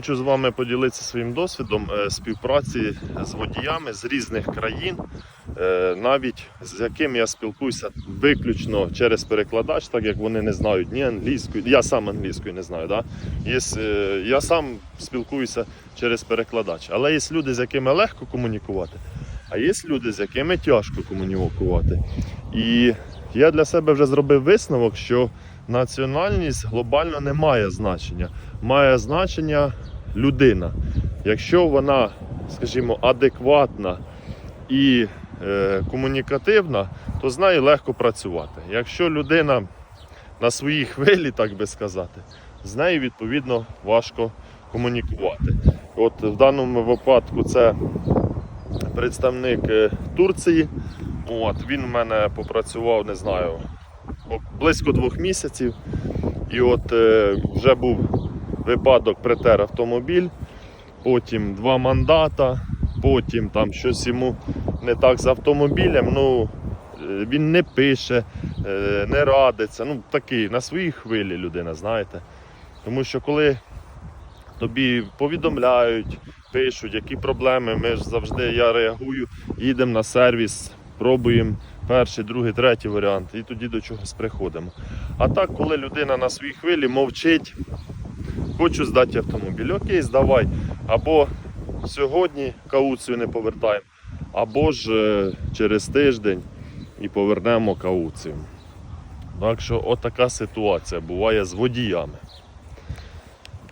Хочу з вами поділитися своїм досвідом е, співпраці з водіями з різних країн, е, навіть з якими я спілкуюся виключно через перекладач, так як вони не знають ні англійської, я сам англійської не знаю. Да? Є, е, я сам спілкуюся через перекладач. Але є люди, з якими легко комунікувати, а є люди, з якими тяжко комунікувати. І я для себе вже зробив висновок, що національність глобально не має значення. Має значення людина. Якщо вона, скажімо, адекватна і е, комунікативна, то з нею легко працювати. Якщо людина на своїй хвилі, так би сказати, з нею відповідно важко комунікувати. От в даному випадку це представник е, Турції. От, він у мене попрацював, не знаю, близько двох місяців. І от е, вже був випадок притер автомобіль, потім два мандата, потім там щось йому не так з автомобілем. Ну, е, він не пише, е, не радиться. Ну, такий на своїй хвилі людина, знаєте. Тому що коли тобі повідомляють, пишуть, які проблеми, ми ж завжди я реагую, їдемо на сервіс, пробуємо перший, другий, третій варіант, і тоді до чогось приходимо. А так, коли людина на своїй хвилі мовчить, хочу здати автомобіль, окей, здавай. Або сьогодні кауцію не повертаємо, або ж е, через тиждень і повернемо кауцію. Так що отака ситуація буває з водіями.